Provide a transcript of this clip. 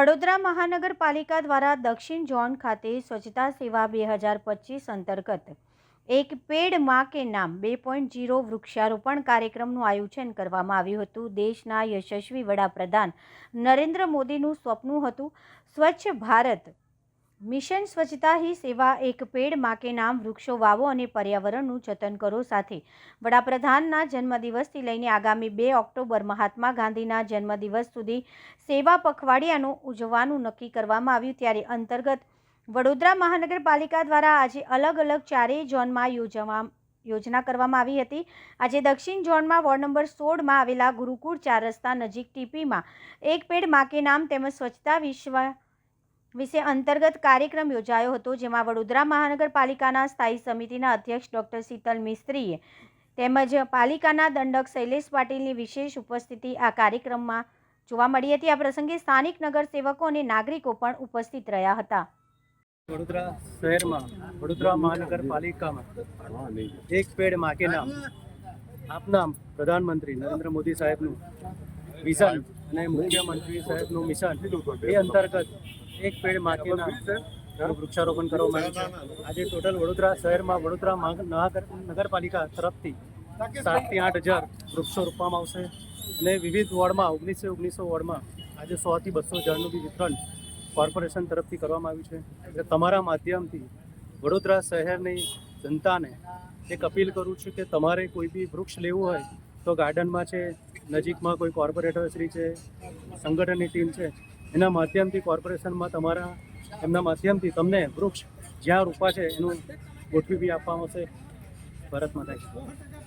વડોદરા મહાનગરપાલિકા દ્વારા દક્ષિણ ઝોન ખાતે સ્વચ્છતા સેવા બે હજાર પચીસ અંતર્ગત એક પેડમાં કે નામ બે પોઈન્ટ જીરો વૃક્ષારોપણ કાર્યક્રમનું આયોજન કરવામાં આવ્યું હતું. દેશના યશસ્વી વડાપ્રધાન નરેન્દ્ર મોદીનું સ્વપ્ન હતું સ્વચ્છ ભારત મિશન સ્વચ્છતા હી સેવા એક પેડમાં કે નામ વૃક્ષો વાવો અને પર્યાવરણનું જતન કરો સાથે. વડાપ્રધાનના જન્મદિવસથી લઈને આગામી બે ઓક્ટોબર મહાત્મા ગાંધીના જન્મદિવસ સુધી સેવા પખવાડિયાનું ઉજવવાનું નક્કી કરવામાં આવ્યું ત્યારે અંતર્ગત વડોદરા મહાનગરપાલિકા દ્વારા આજે અલગ અલગ ચારેય ઝોનમાં યોજવા યોજના કરવામાં આવી હતી. આજે દક્ષિણ ઝોનમાં વોર્ડ નંબર સોળમાં આવેલા ગુરુકુળ ચાર રસ્તા નજીક ટીપીમાં એક પેડ માકે નામ તેમજ સ્વચ્છતા વિશ્વ વિશે અંતર્ગત કાર્યક્રમ યોજાયો હતો, જેમાં વડોદરા મહાનગરપાલિકાના સ્થાયી સમિતિના અધ્યક્ષ ડૉક્ટર શીતલ મિસ્ત્રીએ તેમજ પાલિકાના દંડક શૈલેષ પાટીલની વિશેષ ઉપસ્થિતિ આ કાર્યક્રમમાં જોવા મળી હતી. આ પ્રસંગે સ્થાનિક નગરસેવકો અને નાગરિકો પણ ઉપસ્થિત રહ્યા હતા. વડોદરા શહેરમાં, વડોદરા મહાનગરપાલિકામાં એક પેડ માકે નામ આપના પ્રધાનમંત્રી નરેન્દ્ર મોદી સાહેબનું મિશન અને મુખ્યમંત્રી સાહેબનું મિશન એ અંતર્ગત એક પેડમાં કે નામનું વૃક્ષારોપણ કરવામાં આવ્યું છે. આજે ટોટલ વડોદરા શહેરમાં વડોદરા નગરપાલિકા તરફથી સાતથી આઠ હજાર વૃક્ષો રોપવામાં આવશે. અને વિવિધ વોર્ડમાં ઓગણીસો ઓગણીસો વોર્ડમાં આજે સોથી બસો ઝાડનું બી વિતરણ કોર્પોરેશન તરફથી કરવામાં આવ્યું છે. એટલે તમારા માધ્યમથી વડોદરા શહેરની જનતાને એક અપીલ કરું છું કે તમારે કોઈ બી વૃક્ષ લેવું હોય તો ગાર્ડનમાં છે નજીકમાં કોઈ કોર્પોરેટર શ્રી છે સંગઠનની ટીમ છે એના માધ્યમથી કોર્પોરેશનમાં તમારા, એમના માધ્યમથી તમને વૃક્ષ જ્યાં રૂપા છે એનું ગોઠવી બી આપવામાં આવશે ભારત માતા.